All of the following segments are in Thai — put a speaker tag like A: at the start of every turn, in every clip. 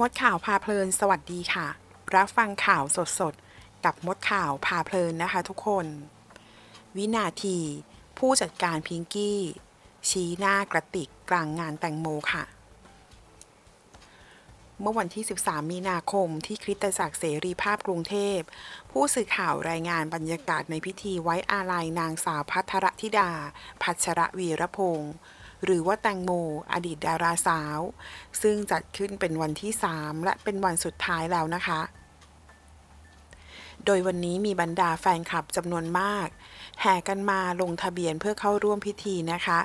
A: มดข่าวพาเพลิน สวัสดีค่ะ รับฟังข่าวสดๆ กับมดข่าวพาเพลินนะคะทุกคน วินาที ผู้จัดการพิงกี้ ชี้หน้ากระติกกลางงานแตงโมค่ะ เมื่อวันที่ 13 มีนาคมที่คริสตจักรเสรีภาพกรุงเทพ ผู้สื่อข่าวรายงานบรรยากาศในพิธีไว้อาลัยนางสาวพัทรธิดา พัชระวีรพงศ์ หรือว่าแตงโม อดีตดาราสาว ซึ่งจัดขึ้นเป็นวันที่ 3 และเป็นวันสุดท้ายแล้วนะคะ โดยวันนี้มีบรรดาแฟนคลับจำนวนมาก แห่กันมาลงทะเบียนเพื่อเข้าร่วมพิธีนะคะ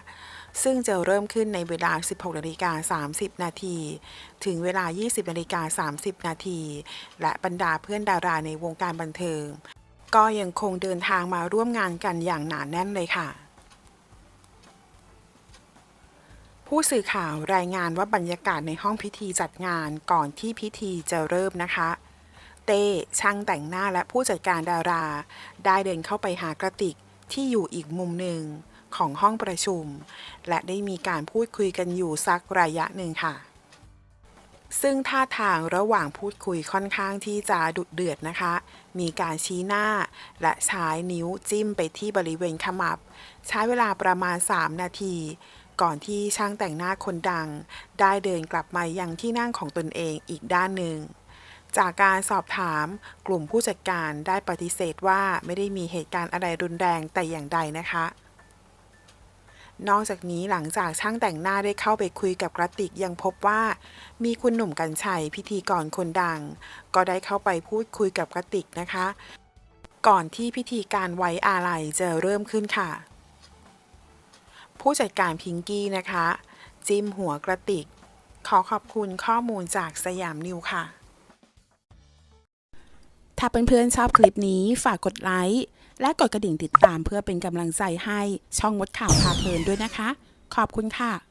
A: ซึ่งจะเริ่มขึ้นในเวลา 16นาฬิกา30 นาที ถึงเวลา 20นาฬิกา30 นาที และบรรดาเพื่อนดาราในวงการบันเทิง ก็ยังคงเดินทางมาร่วมงานกันอย่างหนาแน่นเลยค่ะ ผู้สื่อข่าวรายงานว่าบรรยากาศในห้องพิธีจัดงานก่อนที่พิธีจะเริ่มนะคะ เต้ช่างแต่งหน้าและผู้จัดการดารา ได้เดินเข้าไปหากระติกที่อยู่อีกมุมหนึ่งของห้องประชุม และได้มีการพูดคุยกันอยู่สักระยะหนึ่งค่ะ ซึ่งท่าทางระหว่างพูดคุยค่อนข้างที่จะดุเดือดนะคะ มีการชี้หน้าและใช้นิ้วจิ้มไปที่บริเวณขมับ ใช้เวลาประมาณ 3 นาที ก่อนที่ช่างแต่งหน้าคนดัง ได้เดินกลับมายังที่นั่งของตนเองอีกด้านหนึ่ง จากการสอบถามกลุ่มผู้จัดการได้ปฏิเสธว่าไม่ได้มีเหตุการณ์อะไรรุนแรงแต่อย่างใดนะคะ นอกจากนี้หลังจากช่างแต่งหน้าได้เข้าไปคุยกับกระติกยังพบว่า มีคุณหนุ่มกัญชัยพิธีกรคนดัง ก็ได้เข้าไปพูดคุยกับกระติกนะคะ ก่อนที่พิธีการไว้อาลัยจะเริ่มขึ้นค่ะ ผู้จัดการพิงกี้นะคะ จิ้มหัวกระติก ขอขอบคุณข้อมูลจากสยามนิวค่ะ ถ้าเพื่อนๆชอบคลิปนี้ฝากกดไลค์และกดกระดิ่งติดตามเพื่อเป็นกำลังใจให้ช่องมดข่าวพาเพลินด้วยนะคะ ขอบคุณค่ะ